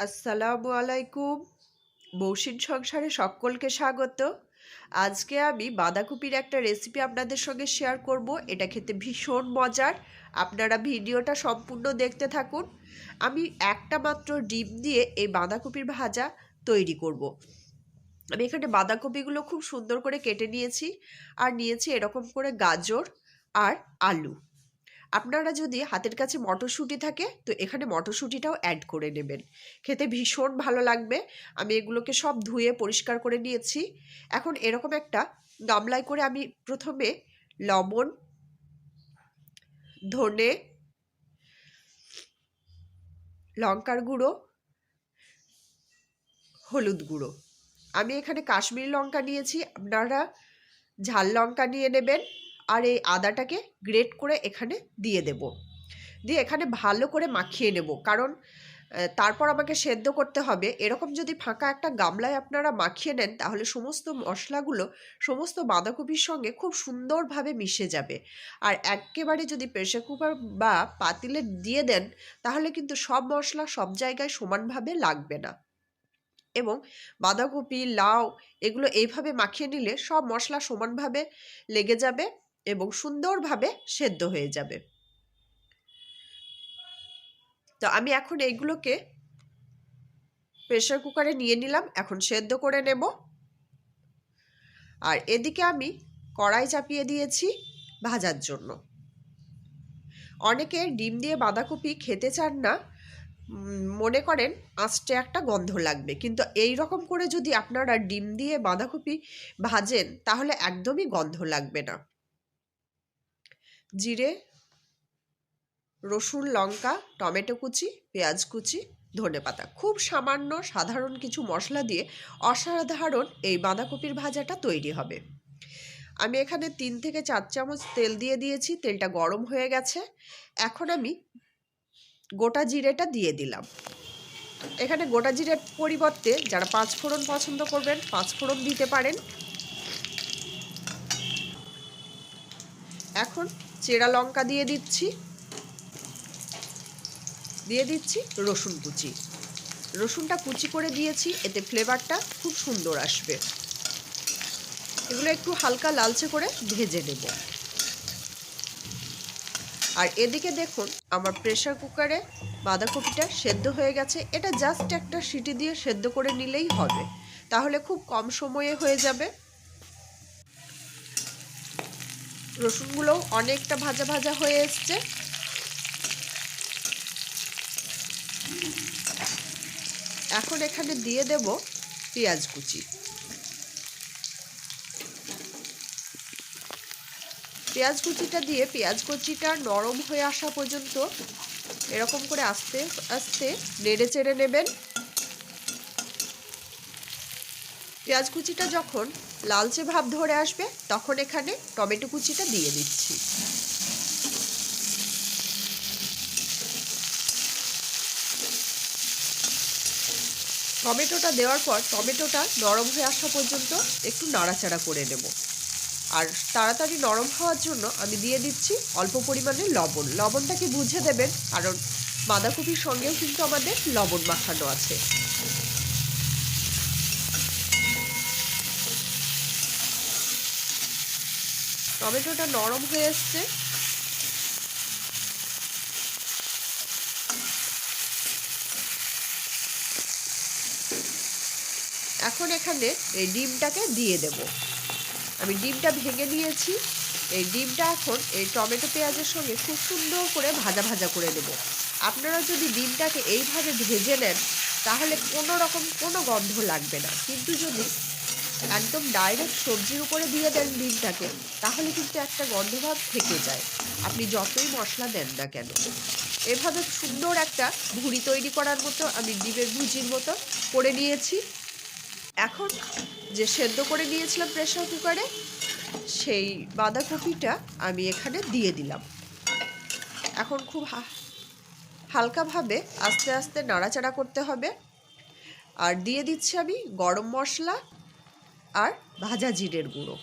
আসসালামু আলাইকুম। মৌসিন সংসারে সকলকে স্বাগত। আজকে আমি বাঁধাকপির একটা রেসিপি আপনাদের সঙ্গে শেয়ার করব। এটা খেতে ভীষণ মজার। আপনারা ভিডিওটা সম্পূর্ণ দেখতে থাকুন। আমি একটা মাত্র ডিম দিয়ে এই বাঁধাকপির ভাজা তৈরি করব। আমি এখানে বাঁধাকপিগুলো খুব সুন্দর করে কেটে নিয়েছি। আর নিয়েছি এরকম করে গাজর আর আলু। আপনারা যদি হাতের কাছে মটরশুঁটি থাকে, তো এখানে মটরশুঁটিটাও অ্যাড করে নেবেন। খেতে ভীষণ ভালো লাগবে। আমি এগুলোকে সব ধুয়ে পরিষ্কার করে নিয়েছি। এখন এরকম একটা গামলায় করে আমি প্রথমে লবণ, ধনে, লঙ্কার গুঁড়ো, হলুদ গুঁড়ো। আমি এখানে কাশ্মীরি লঙ্কা নিয়েছি। আপনারা ঝাল লঙ্কা নিয়ে নেবেন। আর এই আদাটাকে গ্রেট করে এখানে দিয়ে দেব। দিয়ে এখানে ভালো করে মাখিয়ে নেব। কারণ তারপর আমাকে সেদ্ধ করতে হবে। এরকম যদি ফাঁকা একটা গামলায় আপনারা মাখিয়ে নেন, তাহলে সমস্ত মশলাগুলো, সমস্ত বাঁধাকপির সঙ্গে খুব সুন্দরভাবে মিশে যাবে। আর একেবারে যদি প্রেশার কুকার বা পাতিলে দিয়ে দেন, তাহলে কিন্তু সব মশলা সব জায়গায় সমানভাবে লাগবে না। এবং বাঁধাকপি, লাউ, এগুলো এইভাবে মাখিয়ে নিলে সব মশলা সমানভাবে লেগে যাবে। এবং সুন্দরভাবে সেদ্ধ হয়ে যাবে। তো আমি এখন এইগুলোকে প্রেশার কুকারে নিয়ে নিলাম, এখন সেদ্ধ করে নেব। আর এদিকে আমি কড়াই চাপিয়ে দিয়েছি ভাজার জন্য। অনেকে ডিম দিয়ে বাঁধাকপি খেতে চান না মনে করেন আঁচটে একটা গন্ধ লাগবে। কিন্তু এই রকম করে যদি আপনারা ডিম দিয়ে বাঁধাকপি ভাজেন, তাহলে একদমই গন্ধ লাগবে না। জিরে, রসুন, লঙ্কা, টমেটো কুচি, পেঁয়াজ কুচি, ধনে পাতা। খুব সামান্য সাধারণ কিছু মশলা দিয়ে অসাধারণ এই বাঁধাকপির ভাজাটা তৈরি হবে। আমি এখানে তিন থেকে চার চামচ তেল দিয়ে দিয়েছি, তেলটা গরম হয়ে গেছে। এখন আমি গোটা জিরেটা দিয়ে দিলাম। এখানে গোটা জিরের পরিবর্তে যারা পাঁচ ফোড়ন পছন্দ করবেন, পাঁচ ফোড়ন দিতে পারেন। এখন চেরা লঙ্কা দিয়ে দিচ্ছি। দিয়ে দিচ্ছি রসুন কুচি। রসুনটা কুচি করে দিয়েছি, এতে ফ্লেভারটা খুব সুন্দর আসবে। এগুলো একটু হালকা লালচে করে ভেজে নেব। আর এদিকে দেখুন, আমার প্রেশার কুকারে বাঁধাকপিটা সেদ্ধ হয়ে গেছে। এটা জাস্ট একটা সিটি দিয়ে সেদ্ধ করে নিলেই হবে। তাহলে খুব কম সময়ে হয়ে যাবে। রসুনগুলো অনেকটা ভাজা ভাজা হয়ে এসছে। এখন এখানে দিয়ে দেব পেঁয়াজ কুচি। পেঁয়াজ কুচিটা দিয়ে, পেঁয়াজ কুচিটা নরম হয়ে আসা পর্যন্ত এরকম করে আস্তে আস্তে নেড়ে চেড়ে নেবেন। পেঁয়াজ কুচিটা যখন লালচে ভাব ধরে আসবে, তখন এখানে টমেটো কুচিটা দিয়ে দিচ্ছি। টমেটোটা দেওয়ার পর টমেটোটা নরম হয়ে আসা পর্যন্ত একটু নাড়াচাড়া করে নেব। আর তাড়াতাড়ি নরম হওয়ার জন্য আমি দিয়ে দিচ্ছি অল্প পরিমাণে লবণ। লবণটাকে বুঝে দেবেন, কারণ বাঁধাকপির সঙ্গেও কিন্তু আমাদের লবণ মাখানো আছে। টমেটোটা নরম হয়ে এসছে। এখন এখানে এই ডিমটাকে দিয়ে দেব। আমি ডিমটা ভেঙে নিয়েছি। এই ডিমটা এখন এই টমেটো পেঁয়াজের সঙ্গে খুব সুন্দর করে ভাজা ভাজা করে দেব আপনারা যদি ডিমটাকে এইভাবে ভেজে নেন, তাহলে কোনো রকম কোনো গন্ধ লাগবে না। কিন্তু যদি একদম ডাইরেক্ট সবজির উপরে দিয়ে দেন ডিমটাকে, তাহলে কিন্তু একটা গন্ধভাব থেকে যায়। আপনি যতই মশলা দেন না কেন, এভাবে সুন্দর একটা ভুড়ি তৈরি করার মতো আমি ডিমের ভুজির মতো করে নিয়েছি। এখন যে সেদ্ধ করে নিয়েছিলাম প্রেশার কুকারে, সেই বাঁধাকপিটা আমি এখানে দিয়ে দিলাম। এখন খুব হালকাভাবে আস্তে আস্তে নাড়াচাড়া করতে হবে। আর দিয়ে দিচ্ছি আমি গরম মশলা আর ভাজা জিরের গুঁড়ো।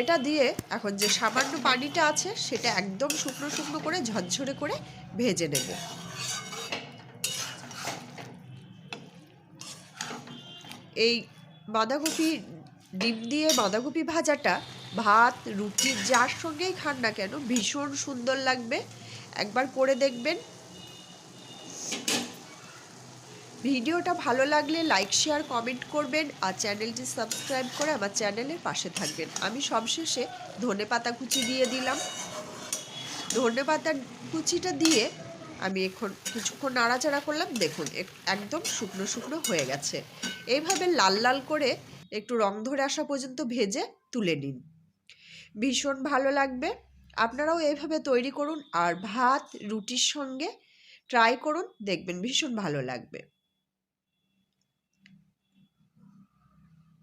এটা দিয়ে এখন যে সামান্য পানিটা আছে, সেটা একদম শুকনো শুকনো করে ঝরঝরে করে ভেজে নেব। এই বাঁধাকপি ডিম দিয়ে বাঁধাকপি ভাজাটা ভাত, রুটি, যার সঙ্গেই খান না কেন, ভীষণ সুন্দর লাগবে। একবার করে দেখবেন ভিডিওটা ভালো লাগলে লাইক, শেয়ার, কমেন্ট করবেন আর চ্যানেলটি সাবস্ক্রাইব করে আমার চ্যানেলের পাশে থাকবেন। আমি সবশেষে ধনে পাতা কুচি দিয়ে দিলাম। ধনে পাতা কুচিটা দিয়ে আমি এখন কিছুক্ষণ নাড়াচাড়া করলাম। দেখুন, এক- একদম শুকনো শুকনো হয়ে গেছে। এইভাবে লাল লাল করে একটু রং ধরে আসা পর্যন্ত ভেজে তুলে নিন। ভীষণ ভালো লাগবে। আপনারাও এইভাবে তৈরি করুন আর ভাত, রুটির সঙ্গে ট্রাই করুন। দেখবেন ভীষণ ভালো লাগবে।